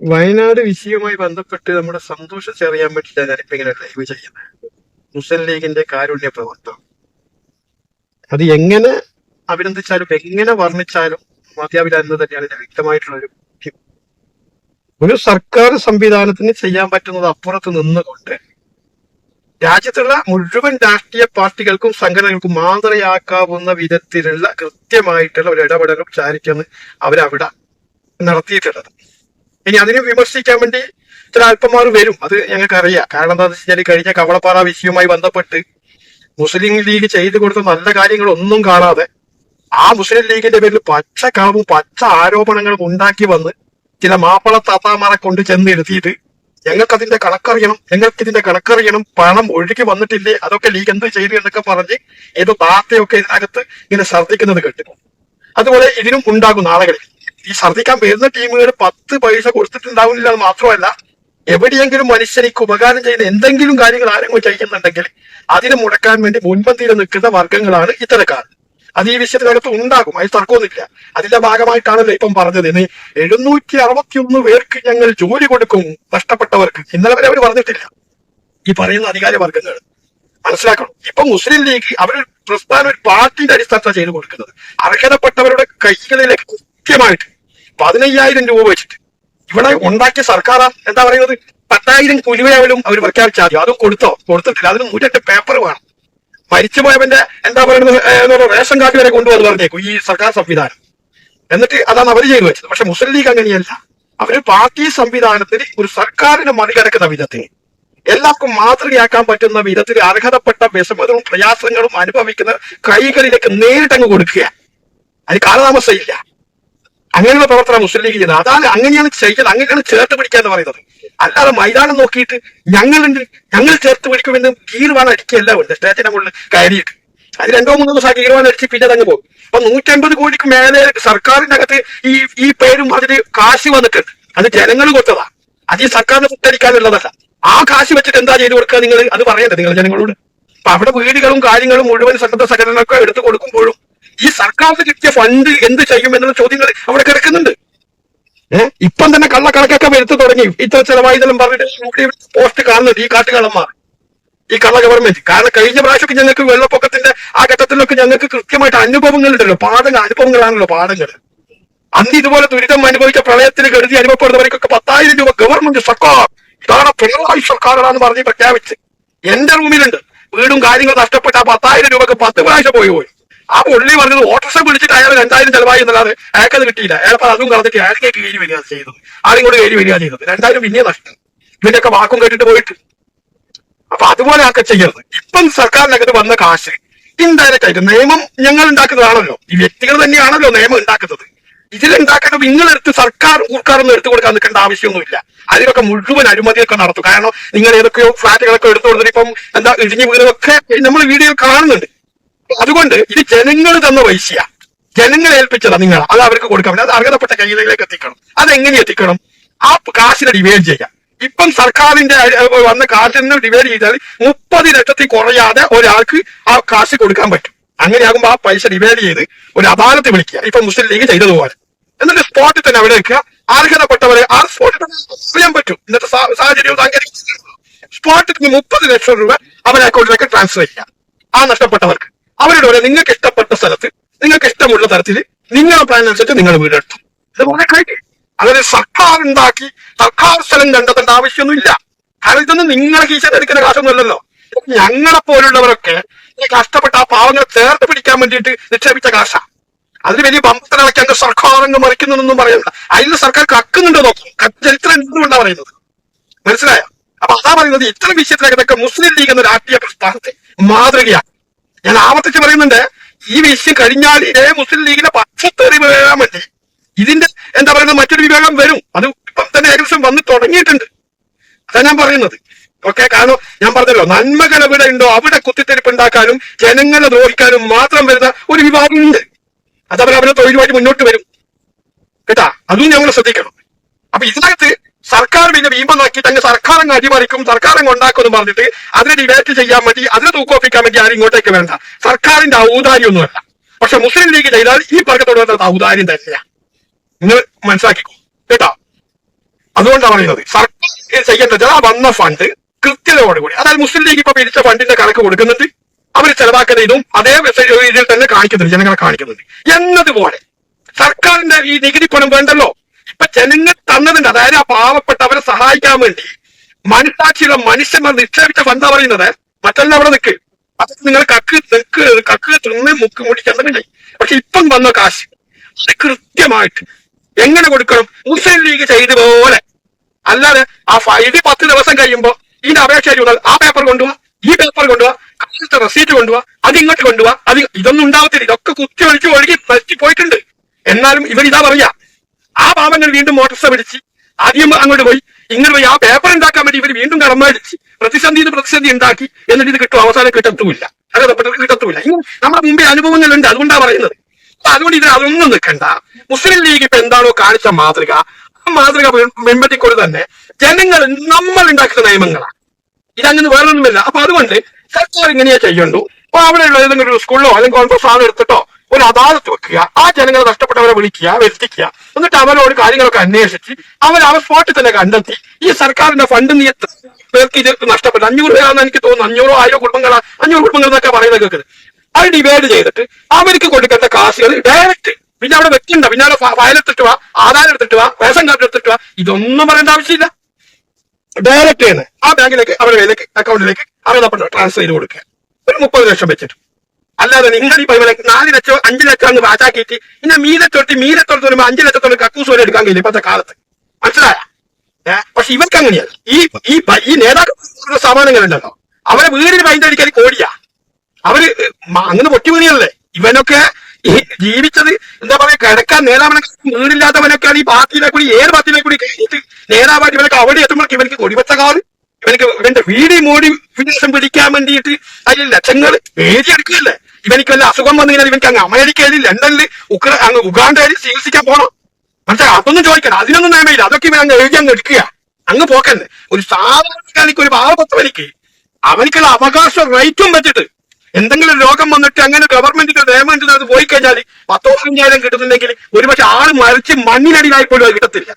വയനാട് വിഷയവുമായി ബന്ധപ്പെട്ട് നമ്മുടെ സന്തോഷം ചെറിയാൻ വേണ്ടിയിട്ടാണ് ഞാനിപ്പോ ഇങ്ങനെ ലൈവ് ചെയ്യുന്നത്. മുസ്ലിം ലീഗിന്റെ കാരുണ്യ പ്രവർത്തനം. അത് എങ്ങനെ അഭിനന്ദിച്ചാലും എങ്ങനെ വർണിച്ചാലും മതിയാവില്ല എന്ന് തന്നെയാണ് ഇതിന്റെ വ്യക്തമായിട്ടുള്ള ഒരു. ഒരു സർക്കാർ സംവിധാനത്തിന് ചെയ്യാൻ പറ്റുന്നത് അപ്പുറത്ത് നിന്നുകൊണ്ട് രാജ്യത്തുള്ള മുഴുവൻ രാഷ്ട്രീയ പാർട്ടികൾക്കും സംഘടനകൾക്കും മാതൃയാക്കാവുന്ന വിധത്തിലുള്ള കൃത്യമായിട്ടുള്ള ഒരു ഇടപെടലും ചാരിറ്റിയാണ് അവരവിടെ നടത്തിയിട്ടുള്ളത്. ഇനി അതിനെ വിമർശിക്കാൻ വേണ്ടി ചില അല്പന്മാർ വരും. അത് ഞങ്ങൾക്ക് അറിയാം കാരണം എന്താണെന്ന് കഴിഞ്ഞാൽ കഴിഞ്ഞ കവളപ്പാറ വിഷയവുമായി ബന്ധപ്പെട്ട് മുസ്ലിം ലീഗ് ചെയ്തു കൊടുത്ത നല്ല കാര്യങ്ങളൊന്നും കാണാതെ ആ മുസ്ലിം ലീഗിന്റെ പേരിൽ പച്ച കളവും പച്ച ആരോപണങ്ങളും ഉണ്ടാക്കി വന്ന് ചില മാപ്പിള താത്താമാരെ കൊണ്ട് ചെന്ന് എഴുതിയിട്ട് ഞങ്ങൾക്കതിന്റെ കണക്കറിയണം ഞങ്ങൾക്ക് ഇതിന്റെ കണക്കറിയണം പണം ഒഴുകി വന്നിട്ടില്ലേ അതൊക്കെ ലീഗ് എന്ത് ചെയ്തു എന്നൊക്കെ പറഞ്ഞ് ഏതോ താത്തയൊക്കെ ഇതിനകത്ത് ഇങ്ങനെ ഛർദ്ദിക്കുന്നത് കേട്ടു അതുപോലെ ഇതിനും ഉണ്ടാകും നാളുകളിൽ ഈ ഛർദിക്കാൻ വരുന്ന ടീമുകൾ പത്ത് പൈസ കൊടുത്തിട്ടുണ്ടാവില്ല എന്ന് മാത്രമല്ല എവിടെയെങ്കിലും മനുഷ്യനിക്ക് ഉപകാരം ചെയ്യുന്ന എന്തെങ്കിലും കാര്യങ്ങൾ ആരെങ്കിലും ചെയ്യുന്നുണ്ടെങ്കിൽ അതിനെ മുടക്കാൻ വേണ്ടി മുൻപന്തിയിൽ നിൽക്കുന്ന വർഗങ്ങളാണ് ഇത്തരക്കാർ. അത് ഈ വിഷയത്തിനകത്ത് ഉണ്ടാകും അതിൽ തർക്കമൊന്നുമില്ല. അതിന്റെ ഭാഗമായിട്ടാണല്ലോ ഇപ്പം പറഞ്ഞത്. ഇനി എഴുന്നൂറ്റി അറുപത്തിയൊന്ന് പേർക്ക് ഞങ്ങൾ ജോലി കൊടുക്കും നഷ്ടപ്പെട്ടവർക്ക്. ഇന്നലെ വരെ അവർ പറഞ്ഞിട്ടില്ല. ഈ പറയുന്ന അധികാര വർഗങ്ങൾ മനസ്സിലാക്കണം. ഇപ്പൊ മുസ്ലിം ലീഗ് അവർ പ്രസ്ഥാനം ഒരു പാർട്ടിന്റെ അടിസ്ഥാനത്താണ് ചെയ്തു കൊടുക്കുന്നത്. അർഹതപ്പെട്ടവരുടെ കൈകളിലേക്ക് കൃത്യമായിട്ട് പതിനയ്യായിരം രൂപ വെച്ചിട്ട്. ഇവിടെ ഉണ്ടാക്കിയ സർക്കാർ എന്താ പറയുന്നത്? പത്തായിരം കുലുവയായാലും അവർ പ്രഖ്യാപിച്ചാൽ അതും കൊടുത്തോ? കൊടുത്തിട്ടില്ല. അതിന് നൂറ്റെട്ട് പേപ്പർ വേണം. മരിച്ചുപോയവന്റെ എന്താ പറയുന്നത് റേഷൻ കാർഡ് വരെ കൊണ്ടുവന്ന് പറഞ്ഞേക്കും ഈ സർക്കാർ സംവിധാനം. എന്നിട്ട് അതാണ് അവർ ചെയ്തു വെച്ചത്. പക്ഷെ മുസ്ലിം ലീഗ് അങ്ങനെയല്ല. അവർ പാർട്ടി സംവിധാനത്തിന് ഒരു സർക്കാരിനെ മറികടക്കുന്ന വിധത്തിൽ എല്ലാവർക്കും മാതൃകയാക്കാൻ പറ്റുന്ന വിധത്തിൽ അർഹതപ്പെട്ട വിഷമതവും പ്രയാസങ്ങളും അനുഭവിക്കുന്ന കൈകളിലേക്ക് നേരിട്ടങ്ങ് കൊടുക്കുക അതിന് കാലതാമസമില്ല. അങ്ങനെയുള്ള പ്രവർത്തനം മുസ്ലിം ലീഗ് ചെയ്യുന്നത്. അതാണ് അങ്ങനെയാണ് ചെയ്യുന്നത്. അങ്ങനെയാണ് ചേർത്ത് പിടിക്കുക എന്ന് പറയുന്നത്. അല്ലാതെ മൈതാനം നോക്കിയിട്ട് ഞങ്ങളുണ്ട് ഞങ്ങൾ ചേർത്ത് പിടിക്കുമെന്ന് തീരുമാനം അടിക്കുകയല്ല ഉണ്ട് സ്റ്റേറ്റിന്റെ മുകളിൽ കയറിയിട്ട്. അത് രണ്ടോ മൂന്നോ ദിവസം തീരുമാനം അടിച്ച് പിന്നെ അതങ്ങ് പോകും. അപ്പൊ നൂറ്റമ്പത് കോടിക്ക് മേലെ സർക്കാരിന്റെ അകത്ത് ഈ ഈ പേരും അതിന് കാശ് വന്നിട്ടുണ്ട്. അത് ജനങ്ങൾ കൊടുത്തതാ. അത് ഈ സർക്കാരിന് കുട്ടരിക്കാനുള്ളതല്ല ആ കാശ് വെച്ചിട്ട് എന്താ ചെയ്തു കൊടുക്കുക നിങ്ങൾ? അത് പറയണ്ടേ നിങ്ങൾ ജനങ്ങളോട്. അപ്പൊ അവിടെ വീടുകളും കാര്യങ്ങളും മുഴുവൻ സന്നദ്ധ സംഘടനകളൊക്കെ എടുത്തു കൊടുക്കുമ്പോഴും ഈ സർക്കാരിന് കിട്ടിയ ഫണ്ട് എന്ത് ചെയ്യും എന്നുള്ള ചോദ്യങ്ങൾ അവിടെ കിടക്കുന്നുണ്ട്. ഏഹ് ഇപ്പം തന്നെ കള്ളക്കണക്കൊക്കെ വരുത്തു തുടങ്ങി. ഇത്ര ചെലവായതെല്ലാം പറഞ്ഞിട്ട് പോസ്റ്റ് കാണുന്നുണ്ട്. ഈ കാട്ടുകള്ളന്മാർ. ഈ കള്ള ഗവൺമെന്റ് കാരണം കഴിഞ്ഞ പ്രാവശ്യമൊക്കെ ഞങ്ങൾക്ക് വെള്ളപ്പൊക്കത്തിന്റെ ആ ഘട്ടത്തിലൊക്കെ ഞങ്ങൾക്ക് കൃത്യമായിട്ട് അനുഭവങ്ങൾ ഉണ്ടല്ലോ പാഠങ്ങൾ അനുഭവങ്ങളാണല്ലോ പാഠങ്ങൾ അന്ന് ഇതുപോലെ ദുരിതം അനുഭവിച്ച പ്രളയത്തിന് കരുതി അനുഭവപ്പെടുന്നവർക്കൊക്കെ പത്തായിരം രൂപ ഗവൺമെന്റ് സർക്കാർ ഇതാണ് പിണറായി സർക്കാരാണെന്ന് പറഞ്ഞ് പ്രഖ്യാപിച്ച്. എന്റെ റൂമിലുണ്ട്. വീടും കാര്യങ്ങളും നഷ്ടപ്പെട്ട ആ പത്തായിരം രൂപക്ക് പത്ത് പ്രാവശ്യം പോയി പോയി. ആ പുള്ളി പറഞ്ഞത് ഓട്ടോറിക്ഷ വിളിച്ചിട്ട് അയാൾ രണ്ടായിരം ചെലവായി എന്നല്ലാതെ അത് കിട്ടിയില്ല. അയാൾ അതും കളഞ്ഞിട്ട് അയാൾക്ക് കയറി വരിക ചെയ്തത്. ആരും കൂടെ കയറി വരിക ചെയ്തത്. രണ്ടായിരം പിന്നെ നഷ്ടം. ഇതിന്റെയൊക്കെ വാക്കും കേട്ടിട്ട് പോയിട്ട്. അപ്പൊ അതുപോലെ ആക്കെ ചെയ്യരുത്. ഇപ്പം സർക്കാരിനകത്ത് വന്ന കാശ് ഇൻഡയറക്റ്റ് ആയിട്ട് നിയമം ഞങ്ങൾ ഉണ്ടാക്കുന്നതാണല്ലോ. ഈ വ്യക്തികൾ തന്നെയാണല്ലോ നിയമം ഉണ്ടാക്കുന്നത്. ഇതിലുണ്ടാക്കേണ്ടത് നിങ്ങളെടുത്ത് സർക്കാർ ഊർക്കാരൊന്നും എടുത്തു കൊടുക്കാൻ നിൽക്കേണ്ട ആവശ്യമൊന്നുമില്ല. അതിലൊക്കെ മുഴുവൻ അഴിമതിയൊക്കെ നടത്തും. കാരണം നിങ്ങൾ ഏതൊക്കെയോ ഫ്ലാറ്റുകളൊക്കെ എടുത്തു കൊടുത്തിട്ട് ഇപ്പം എന്താ ഇടിഞ്ഞു വീടുകളൊക്കെ നമ്മൾ വീഡിയോയിൽ കാണുന്നുണ്ട്. അതുകൊണ്ട് ഇത് ജനങ്ങൾ തന്ന പൈസയാ. ജനങ്ങളെ ഏൽപ്പിച്ചതാ നിങ്ങൾ അത് അവർക്ക് കൊടുക്കാൻ അത് അർഹതപ്പെട്ട കയ്യിലേക്ക് എത്തിക്കണം. അതെങ്ങനെ എത്തിക്കണം? ആ കാശിനെ ഡിവൈഡ് ചെയ്യാം. ഇപ്പം സർക്കാരിന്റെ വന്ന കാശിനെ ഡിവൈഡ് ചെയ്താൽ മുപ്പത് ലക്ഷത്തിൽ കുറയാതെ ഒരാൾക്ക് ആ കാശ് കൊടുക്കാൻ പറ്റും. അങ്ങനെയാകുമ്പോൾ ആ പൈസ ഡിവൈഡ് ചെയ്ത് ഒരു അദാലത്ത് വിളിക്കുക. ഇപ്പൊ മുസ്ലിം ലീഗ് ചെയ്തതുപോലെ എന്നിട്ട് സ്പോട്ടിൽ തന്നെ അവിടെ വെക്കുക. അർഹതപ്പെട്ടവരെ ആ സ്പോട്ടിൽ അറിയാൻ പറ്റും. ഇന്നത്തെ സാഹചര്യവും സാങ്കേതിക സ്പോട്ടിൽ നിന്ന് മുപ്പത് ലക്ഷം രൂപ അവരെ അക്കൗണ്ടിലേക്ക് ട്രാൻസ്ഫർ ചെയ്യുക ആ നഷ്ടപ്പെട്ടവർക്ക്. അവരുടെ പറയാം നിങ്ങൾക്ക് ഇഷ്ടപ്പെട്ട സ്ഥലത്ത് നിങ്ങൾക്ക് ഇഷ്ടമുള്ള തരത്തിൽ നിങ്ങളുടെ പ്ലാൻ അനുസരിച്ച് നിങ്ങൾ വീടെടുത്തു ഇത് വളരെ കാര്യം. അതായത് സർക്കാർ ഉണ്ടാക്കി സർക്കാർ സ്ഥലം കണ്ടെത്തേണ്ട ആവശ്യമൊന്നുമില്ല. കാരണം ഇതൊന്നും നിങ്ങളെ കീശയിൽ എടുക്കുന്ന കാശൊന്നുമല്ലല്ലോ. ഞങ്ങളെ പോലുള്ളവരൊക്കെ ഈ കഷ്ടപ്പെട്ട ആ പാവങ്ങളെ ചേർത്ത് പിടിക്കാൻ വേണ്ടിയിട്ട് നിക്ഷേപിച്ച കാശാ. അതിന് വലിയ ബമ്പത്തിനിളക്കി അങ്ങ് സർക്കാർ അങ്ങ് മറിക്കുന്നൊന്നും പറയുന്നില്ല അതിൽ സർക്കാർ കക്കുന്നുണ്ടോ നോക്കും. ചരിത്രം എന്തുകൊണ്ടാ പറയുന്നത്? മനസ്സിലായോ? അപ്പൊ അതാ പറയുന്നത് ഇത്തരം വിഷയത്തിലൊക്കെ മുസ്ലിം ലീഗ് എന്ന രാഷ്ട്രീയ പ്രസ്ഥാനത്തെ മാതൃകയാണ് ഞാൻ ആവർത്തിച്ച് പറയുന്നുണ്ട് ഈ വിഷയം കഴിഞ്ഞാൽ ഇതേ മുസ്ലിം ലീഗിന്റെ പക്ഷത്തേറി വീഴാൻ വേണ്ടി ഇതിന്റെ എന്താ പറയുന്നത് മറ്റൊരു വിഭാഗം വരും. അത് ഇപ്പം തന്നെ ഏകദേശം വന്ന് തുടങ്ങിയിട്ടുണ്ട്. അതാ ഞാൻ പറയുന്നത്. ഓക്കെ കാരണം ഞാൻ പറഞ്ഞല്ലോ നന്മകൾ എവിടെ ഉണ്ടോ അവിടെ കുത്തിത്തെരിപ്പ് ഉണ്ടാക്കാനും ജനങ്ങളെ ദ്രോഹിക്കാനും മാത്രം വരുന്ന ഒരു വിഭാഗം ഉണ്ട് അത് അവരെ തൊഴിലുമായിട്ട് മുന്നോട്ട് വരും. കേട്ടാ? അതും ഞങ്ങൾ ശ്രദ്ധിക്കണം. അപ്പൊ ഇതിനകത്ത് സർക്കാർ പിന്നെ വീമ്പം തന്നെ സർക്കാർ അങ്ങ് അടിമറിക്കും സർക്കാർ അങ്ങ് ഉണ്ടാക്കും എന്ന് പറഞ്ഞിട്ട് അതിനെ ഡിബേറ്റ് ചെയ്യാൻ വേണ്ടി അതിനെ തൂക്കോപ്പിക്കാൻ വേണ്ടി ആരും ഇങ്ങോട്ടേക്ക് വേണ്ട സർക്കാരിന്റെ ഔദാര്യമൊന്നുമല്ല. പക്ഷെ മുസ്ലിം ലീഗ് ചെയ്താൽ ഈ വർഗത്തോട് വരുന്നത് ഔദാര്യം തന്നെയാ നിങ്ങൾ മനസ്സിലാക്കിക്കോ. കേട്ടോ? അതുകൊണ്ടാണ് പറയുന്നത്. സർക്കാർ ചെയ്യേണ്ടത് ആ വന്ന ഫണ്ട് കൃത്യതയോടുകൂടി അതായത് മുസ്ലിം ലീഗ് ഇപ്പൊ പിരിച്ച ഫണ്ടിന്റെ കണക്ക് കൊടുക്കുന്നുണ്ട്. അവർ ചെലവാക്കുന്ന ഇതും അതേ രീതിയിൽ തന്നെ കാണിക്കുന്നുണ്ട് ജനങ്ങളെ കാണിക്കുന്നുണ്ട്. എന്നതുപോലെ സർക്കാരിന്റെ ഈ നികുതി പണം വേണ്ടല്ലോ. ഇപ്പൊ ജനങ്ങൾ തന്നതുണ്ട് അതായത് ആ പാവപ്പെട്ടവരെ സഹായിക്കാൻ വേണ്ടി മനസാക്ഷിയുള്ള മനുഷ്യന്മാർ നിക്ഷേപിച്ച ഫണ്ടാ പറയുന്നത് മറ്റെല്ലാം അവിടെ നിൽക്ക് അത് നിങ്ങൾ കക്ക് നിക്ക് കക്ക് തിന്ന് മുക്ക് മുടി ചെന്നിട്ടുണ്ടായി പക്ഷെ ഇപ്പം വന്ന കാശ് അത് കൃത്യമായിട്ട് എങ്ങനെ കൊടുക്കണം? മുസ്ലിം ലീഗ് ചെയ്ത പോലെ. അല്ലാതെ ആ ഫൈവ് പത്ത് ദിവസം കഴിയുമ്പോ ഇതിന്റെ അപേക്ഷ ചെയ്താൽ ആ പേപ്പർ കൊണ്ടുപോവാ ഈ പേപ്പർ കൊണ്ടുപോവാ അതിലത്തെ റെസീറ്റ് കൊണ്ടുപോവാ അത് ഇങ്ങോട്ട് കൊണ്ടുപോവാ അത് ഇതൊന്നും ഉണ്ടാവത്തില്ല. ഇതൊക്കെ കുത്തി ഒഴിച്ച് ഒഴുകി നശിച്ചു പോയിട്ടുണ്ട്. എന്നാലും ഇവരിതാ പറയാ ആ പാവങ്ങൾ വീണ്ടും മോട്ടോർസ പിടിച്ച് ആദ്യം അങ്ങോട്ട് പോയി. ഇങ്ങനെ പോയി. ആ പേപ്പർ ഉണ്ടാക്കാൻ വേണ്ടി ഇവർ വീണ്ടും കടമടിച്ച് പ്രതിസന്ധി പ്രതിസന്ധി ഉണ്ടാക്കി എന്നിട്ട് ഇത് കിട്ടും. അവസാനം കിട്ടത്തുമില്ല. അത് കിട്ടത്തുമില്ല. നമ്മുടെ മുമ്പേ അനുഭവങ്ങളുണ്ട്. അതുകൊണ്ടാണ് പറയുന്നത്. അപ്പൊ അതുകൊണ്ട് ഇത് അതൊന്നും നിൽക്കണ്ട. മുസ്ലിം ലീഗ് ഇപ്പൊ എന്താണോ കാണിച്ച മാതൃക. ആ മാതൃക വെമ്പറ്റിക്കൊണ്ട് തന്നെ ജനങ്ങൾ നമ്മൾ ഉണ്ടാക്കുന്ന നിയമങ്ങളാണ്. ഇതങ്ങനെ വേറൊന്നുമില്ല അപ്പൊ അതുകൊണ്ട് സർക്കാർ ഇങ്ങനെയാ ചെയ്യണ്ടു അപ്പൊ അവിടെയുള്ള ഏതെങ്കിലും ഒരു സ്കൂളിലോ അല്ലെങ്കിൽ കോൺഗ്രസ് സാധനം എടുത്തിട്ടോ ഒരു അദാലത്ത് വെക്കുക ആ ജനങ്ങളെ നഷ്ടപ്പെട്ടവരെ വിളിക്കുക വരുത്തിക്കുക. എന്നിട്ട് അവരോട് കാര്യങ്ങളൊക്കെ അന്വേഷിച്ച് അവർ ആ സ്പോട്ടിൽ തന്നെ കണ്ടെത്തി. ഈ സർക്കാരിന്റെ ഫണ്ട് നീ പേർക്ക് ഇത് നഷ്ടപ്പെട്ടു? അഞ്ഞൂറ് പേരാണെന്ന് എനിക്ക് തോന്നുന്നു. അഞ്ഞൂറോ ആയിരോ കുടുംബങ്ങളാ അഞ്ഞൂറ് കുടുംബങ്ങൾ എന്നൊക്കെ പറയുന്നത് കേൾക്കുന്നത്. അത് ഡിവൈഡ് ചെയ്തിട്ട് അവർക്ക് കൊടുക്കേണ്ട കാശുകൾ ഡയറക്റ്റ് പിന്നെ അവിടെ വെക്കണ്ട. പിന്നെ അവിടെ ഫയൽ എടുത്തിട്ട് വാ ആധാരം എടുത്തിട്ട് വാ റേഷൻ കാർഡ് എടുത്തിട്ട് വാ. ഇതൊന്നും പറയേണ്ട ആവശ്യമില്ല. ഡയറക്റ്റ് ആണ്. ആ ബാങ്കിലേക്ക് അവരുടെ അക്കൗണ്ടിലേക്ക് അറിയപ്പെട്ട ട്രാൻസ്ഫർ ചെയ്ത് കൊടുക്കുക. ഒരു മുപ്പത് ലക്ഷം വെച്ചിട്ട്. അല്ലാതെ നിങ്ങൾ ഈ പൈമ നാല് ലക്ഷം അഞ്ച് ലക്ഷം അങ്ങ് പാച്ചാക്കിയിട്ട് ഇന്നെ മീതത്തൊട്ട് മീതത്തൊട്ട് വരുമ്പോ അഞ്ച് ലക്ഷത്തോളം കക്കൂസ് വരെ എടുക്കാൻ കഴിയില്ല ഇപ്പോഴത്തെ കാലത്ത്. മനസ്സിലായ? പക്ഷെ ഇവർക്ക് അങ്ങനെയല്ല. ഈ ഈ ഈ നേതാക്കൾ സമാനങ്ങളുണ്ടല്ലോ. അവരെ വീടിന് പൈന്തടിക്കാൻ കോടിയാ. അവർ അങ്ങനെ പൊട്ടി വീണിയല്ലേ ഇവനൊക്കെ ഈ ജീവിച്ചത് എന്താ പറയാ കിടക്കാൻ നേതാവിനെ വീടില്ലാത്തവനൊക്കെയാണ് ഈ പാർട്ടിയിലെ കൂടി ഏത് പാർട്ടിയിലെ കൂടി കഴിഞ്ഞിട്ട് നേതാവായിട്ട് ഇവനൊക്കെ അവിടെ എത്തുമ്പോഴേക്ക് ഇവനക്ക് കൊടിവെച്ച കാറ് ഇവനക്ക് ഇവന്റെ വീടി മോടി വിന്യാസം പിടിക്കാൻ വേണ്ടിയിട്ട് അതിൽ ലക്ഷങ്ങൾ എഴുതിയെടുക്കുകയല്ലേ ഇവനിക്ക് വല്ല അസുഖം വന്നു കഴിഞ്ഞാൽ ഇവനിക്ക് അങ്ങ് അമേരിക്കയിൽ ലണ്ടനിൽ ഉക്ര അങ്ങ് ഉഗാണ്ടയിൽ ചികിത്സിക്കാൻ പോകണം മനസ്സിലായി? അതൊന്നും ചോദിക്കണം അതിനൊന്നും നേമയില്ല അതൊക്കെ ഇവൻ അങ്ങ് എഴുതി അങ്ങ് എടുക്കുക. അങ്ങ് പോക്കന്നെ ഒരു സാധാരണക്കാരിക്ക് ഒരു പാവപ്പെട്ടവനിക്ക് അവനിക്കുള്ള അവകാശ റൈറ്റും വെച്ചിട്ട് എന്തെങ്കിലും രോഗം വന്നിട്ട് അങ്ങനെ ഗവൺമെന്റിന്റെ നിയമം അത് പോയി കഴിഞ്ഞാൽ പത്തോ അഞ്ചായിരം കിട്ടുന്നുണ്ടെങ്കിൽ ഒരുപക്ഷെ ആൾ മരിച്ച് മണ്ണിനടിയിലായി പോലും അത് കിട്ടത്തില്ല.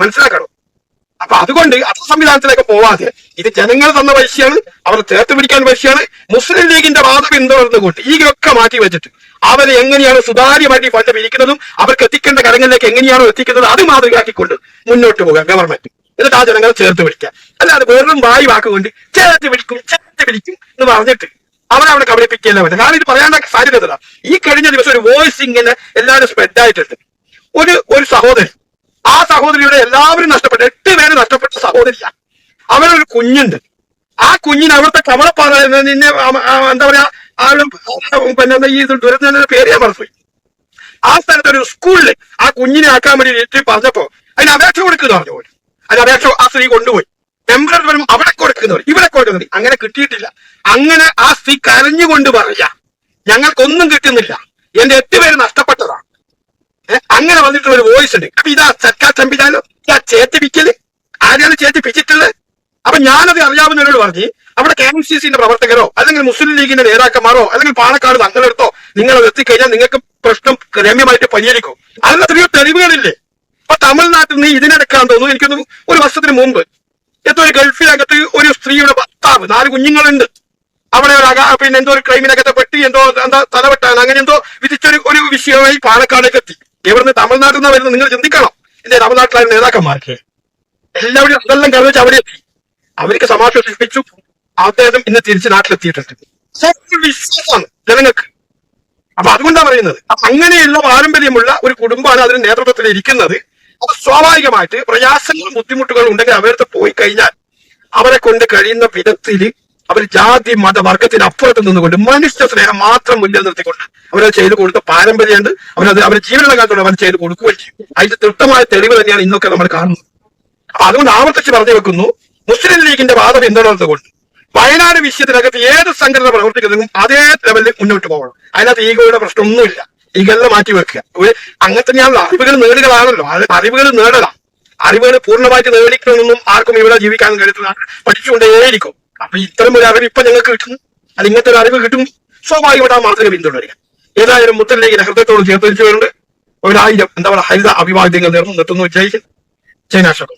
മനസ്സിലാക്കണം? അപ്പൊ അതുകൊണ്ട് അത്ര സംവിധാനത്തിലേക്ക് പോവാതെ ഇത് ജനങ്ങൾ തന്ന പൈസയാണ് അവരെ ചേർത്ത് പിടിക്കാൻ പൈസയാണ് മുസ്ലിം ലീഗിന്റെ വാദം പിന്തുടർന്നുകൊണ്ട് ഈ ഒക്കെ മാറ്റി വെച്ചിട്ട് അവരെ എങ്ങനെയാണ് സുതാര്യമായിട്ട് ഫണ്ട് പിരിക്കുന്നതും അവർക്ക് എത്തിക്കേണ്ട കരങ്ങളിലേക്ക് എങ്ങനെയാണോ എത്തിക്കുന്നത് അത് മാതൃകയാക്കിക്കൊണ്ട് മുന്നോട്ട് പോകുക ഗവൺമെന്റ് എന്നിട്ട് ആ ജനങ്ങളെ ചേർത്ത് പിടിക്കുക അല്ലാതെ വെറും വായി വാക്കുകൊണ്ട് ചേർത്ത് പിടിക്കും ചേർത്ത് പിടിക്കും എന്ന് പറഞ്ഞിട്ട് അവരവിടെ കബളിപ്പിക്കുകയല്ല പറ്റും കാരണം ഇത് പറയാനുള്ള സാധ്യത ഈ കഴിഞ്ഞ ദിവസം ഒരു വോയിസ് ഇങ്ങനെ എല്ലാവരും സ്പ്രെഡ് ആയിട്ടുണ്ട്. ഒരു ഒരു സഹോദരി ആ സഹോദരിയുടെ എല്ലാവരും നഷ്ടപ്പെട്ടു. എട്ട് പേര് നഷ്ടപ്പെട്ട സഹോദരിയാണ് അവരൊരു കുഞ്ഞുണ്ട്. ആ കുഞ്ഞിന് അവിടുത്തെ കമളപ്പാറ എന്ന നിന്നെ എന്താ പറയാ ആ ഒരു പിന്നെ ഈ ദുരന്തത്തിന്റെ പേര് ഞാൻ മറന്നുപോയി. ആ സ്ഥലത്ത് ഒരു സ്കൂളിൽ ആ കുഞ്ഞിനെ ആക്കാൻ വേണ്ടി എത്തി പറഞ്ഞപ്പോ അതിന് അപേക്ഷ കൊടുക്കുന്നു പറഞ്ഞു പോലും. അതിന് അപേക്ഷ ആ സ്ത്രീ കൊണ്ടുപോയി. ടെമ്പററി വരും അവിടെ കൊടുക്കുന്നവർ ഇവിടെ കൊടുക്കുന്നത് അങ്ങനെ കിട്ടിയിട്ടില്ല. അങ്ങനെ ആ സ്ത്രീ കരഞ്ഞുകൊണ്ട് പറയാ ഞങ്ങൾക്കൊന്നും കിട്ടുന്നില്ല. എന്റെ എട്ട് പേര് നഷ്ടപ്പെട്ടതാണ്. അങ്ങനെ വന്നിട്ടുള്ള ഒരു വോയിസ് ഉണ്ട്. അപ്പൊ ഇതാ സർക്കാർ സംവിധാനം ഇതാ ചേത്തിപ്പിക്കൽ ആരെയാണ് ചേത്തിപ്പിച്ചിട്ടുള്ളത് അപ്പൊ ഞാനത് അറിയാവുന്നവരോട് പറഞ്ഞ് അവിടെ കെ എം സി സിന്റെ പ്രവർത്തകരോ അല്ലെങ്കിൽ മുസ്ലിം ലീഗിന്റെ നേതാക്കന്മാരോ അല്ലെങ്കിൽ പാണക്കാട് തങ്ങളെടുത്തോ നിങ്ങൾ എത്തിക്കഴിഞ്ഞാൽ നിങ്ങൾക്ക് പ്രശ്നം രമ്യമായിട്ട് പരിഹരിക്കും. അതിന് എത്രയോ തെളിവുകളില്ലേ? അപ്പൊ തമിഴ്നാട്ടിൽ നീ ഇതിനെടുക്കാൻ തോന്നുന്നു. എനിക്കൊന്ന് ഒരു വർഷത്തിന് മുമ്പ് എന്തോ ഒരു ഗൾഫിനകത്ത് ഒരു സ്ത്രീയുടെ ഭർത്താവ് നാല് കുഞ്ഞുങ്ങളുണ്ട്. അവിടെ ഒരു പിന്നെ എന്തോ ഒരു ക്രൈമിനകത്തെ പെട്ടി എന്തോ എന്താ തലവെട്ടാൻ അങ്ങനെ എന്തോ വിധിച്ചൊരു ഒരു വിഷയമായി പാലക്കാടേക്ക് എത്തി. ഇവിടുന്ന് തമിഴ്നാട്ടിൽ നിന്ന് വരുന്നത് നിങ്ങൾ ചിന്തിക്കണം. എന്റെ തമിഴ്നാട്ടിലായ നേതാക്കന്മാർക്ക് എല്ലാവരും അതെല്ലാം കറിവെച്ച് അവിടെ എത്തി അവർക്ക് സമാശ്വസിപ്പിച്ചു അദ്ദേഹം ഇന്ന് തിരിച്ച് നാട്ടിലെത്തിയിട്ടുണ്ട്. വിശ്വാസമാണ് ജനങ്ങൾക്ക്. അപ്പൊ അതുകൊണ്ടാണ് പറയുന്നത്. അപ്പൊ അങ്ങനെയുള്ള പാരമ്പര്യമുള്ള ഒരു കുടുംബമാണ് അതിന് നേതൃത്വത്തിൽ ഇരിക്കുന്നത്. അപ്പൊ സ്വാഭാവികമായിട്ട് പ്രയാസങ്ങളും ബുദ്ധിമുട്ടുകളും ഉണ്ടെങ്കിൽ അവരടുത്ത് പോയി കഴിഞ്ഞാൽ അവരെ കൊണ്ട് കഴിയുന്ന വിധത്തിൽ അവർ ജാതി മത വർഗത്തിന് അപ്പുറത്ത് നിന്നുകൊണ്ട് മനുഷ്യ സ്നേഹം മാത്രം മുന്നിൽ നിർത്തിക്കൊണ്ട് അവരത് ചെയ്തു കൊടുത്ത പാരമ്പര്യമുണ്ട്. അവരത് അവരുടെ ജീവനുള്ള കാലത്തോടെ അവർ ചെയ്ത് കൊടുക്കുകയും ചെയ്യും. അതിന്റെ തൃപ്തമായ തെളിവ് തന്നെയാണ് ഇന്നൊക്കെ നമ്മൾ കാണുന്നത്. അപ്പൊ അതുകൊണ്ട് ആവർത്തിച്ച് പറഞ്ഞു വെക്കുന്നു മുസ്ലിം ലീഗിന്റെ വാദ എന്തുകൊണ്ട് വയനാട് വിഷയത്തിനകത്ത് ഏത് സംഘടന പ്രവർത്തിക്കുന്നതും അതേ ലെവലിൽ മുന്നോട്ട് പോകണം. അതിനകത്ത് ഈഗോയുടെ പ്രശ്നമൊന്നുമില്ല. ഈഗോകളെ മാറ്റി വെക്കുക. അങ്ങനെ തന്നെയാണല്ലോ. അറിവുകൾ നേടുകളാണല്ലോ അറിവുകൾ നേടലാം. അറിവുകൾ പൂർണമായിട്ട് നേടിക്കണമെന്നും ആർക്കും ഇവിടെ ജീവിക്കാൻ കഴിയത്തില്ല പഠിച്ചുകൊണ്ടേയിരിക്കും. അപ്പൊ ഇത്തരം ഒരു അറിവ് ഇപ്പൊ ഞങ്ങൾക്ക് കിട്ടുന്നു അത് ഇങ്ങനത്തെ ഒരു അറിവ് കിട്ടും. സ്വാഭാവികമായിട്ട് ആ മാതൃക പിന്തുടരുക ഏതായാലും മുത്തൻ ലീഗിന്റെ ഹൃദയത്തോട് ചേർത്ത് വെച്ചുകൊണ്ട് ഒരായിരം എന്താ പറയുക ഹരിത അഭിവാദ്യങ്ങൾ നേർന്നു നിർത്തുന്നു. വിജയിക്കും ചൈനാഷകം